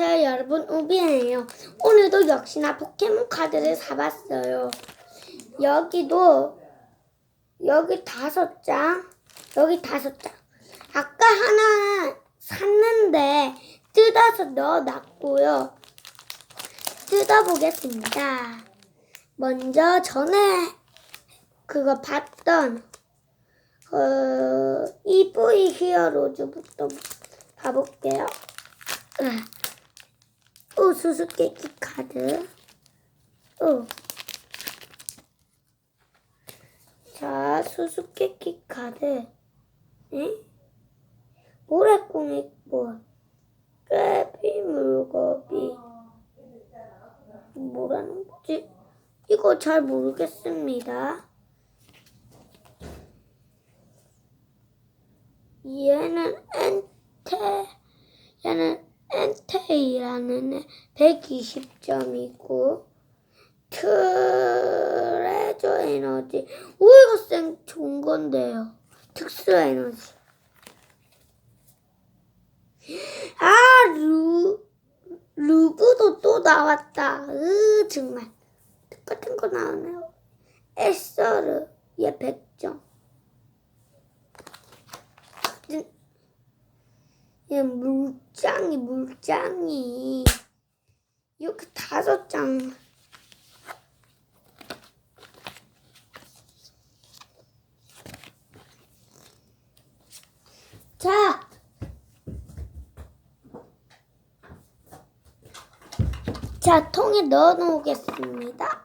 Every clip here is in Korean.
안녕하세요 여러분. 우비예요. 오늘도 역시나 포켓몬 카드를 사봤어요. 여기도 여기 다섯 장? 여기 다섯 장. 아까 하나 샀는데 뜯어서 넣어놨고요. 뜯어보겠습니다. 먼저 전에 그거 봤던 어, EV 히어로즈부터 봐볼게요 오, 수수께끼 카드. 오. 자, 수수께끼 카드. 응? 모래꽁이 뭐? 깨비 물고기. 뭐라는 거지? 이거 잘 모르겠습니다. 얘는 엔테, 얘는 엔테이라는 애 120점이고 트레저 에너지. 오 이거 쌩 좋은 건데요. 특수 에너지. 아 루 루그도 또 나왔다. 으 정말. 똑같은 거 나오네요. 에서르 얘 100점 얘 물장이 물장이 이렇게 다섯 장 자. 자, 통에 넣어 놓겠습니다.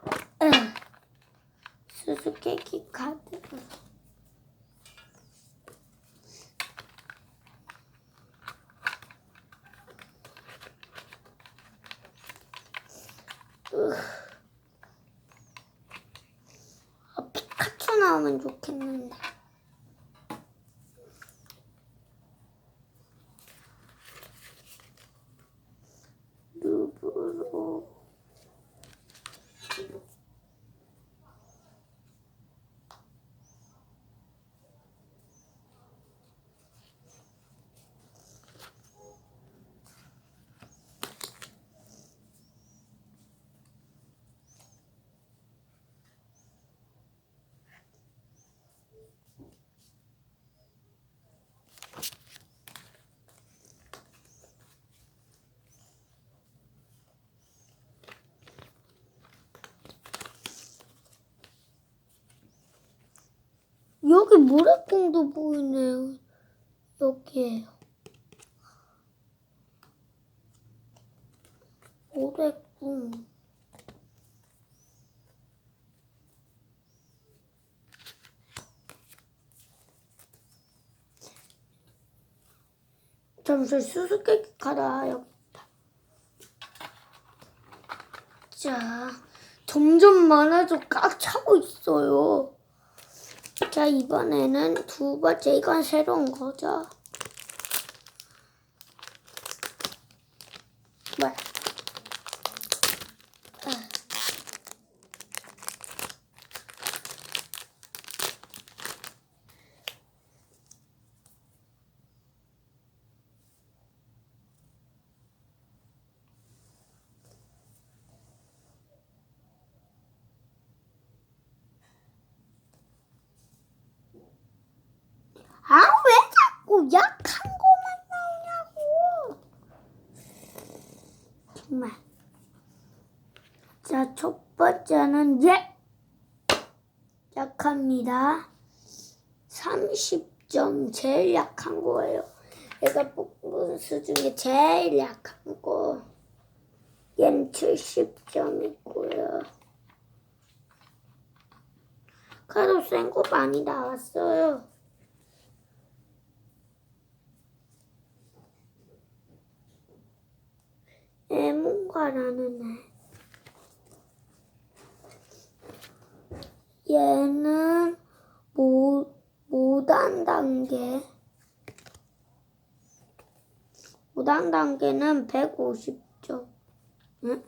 수수께끼 카드. 아, 피카츄 나오면 좋겠는데. 루브로. 여기 모래콩도 보이네요. 여기에요. 모래콩. 잠시 수수께끼 가라 여기 있다. 자, 점점 많아져 꽉 차고 있어요. 자, 이번에는 두 번째, 이건 새로운 거죠. 뭐야? 아. 아, 왜 자꾸 약한 거만 나오냐고. 정말. 자, 첫 번째는 예. 약합니다. 30점 제일 약한 거예요. 얘가 뽑은 수 중에 제일 약한 거. 얘는 70점이고요. 그래도 센거 많이 나왔어요. 에몬가라는 애. 얘는 모, 모단 단계. 모단 단계는 150점. 응?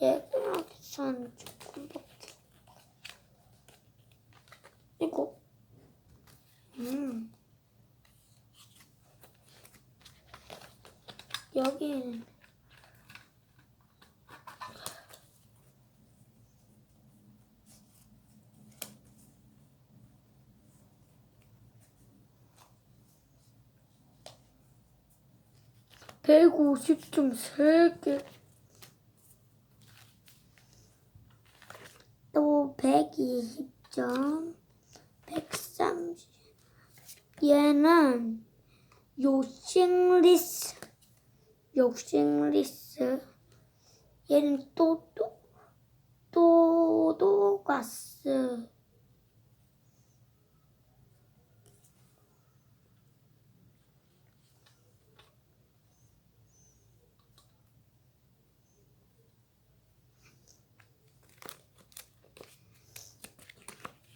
얘기선 조금밖에. 이거. 음. 여기 백오십 점 세 개. 또 백이십 점, 백삼십. 얘는 요싱리스, 요싱리스. 얘는 또또 또도가스.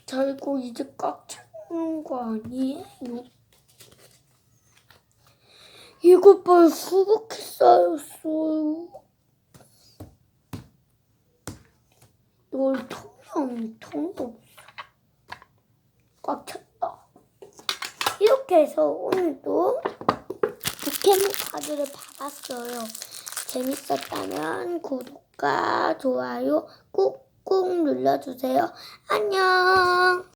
자, 이거 이제 꽉 차는 거 아니에요? 이것 봐요, 수북히 쌓였어요. 널 통이 통도. 꽉 찼다. 이렇게 해서 오늘도 포켓몬 카드를 받았어요. 재밌었다면 구독과 좋아요 꾹꾹 눌러주세요. 안녕.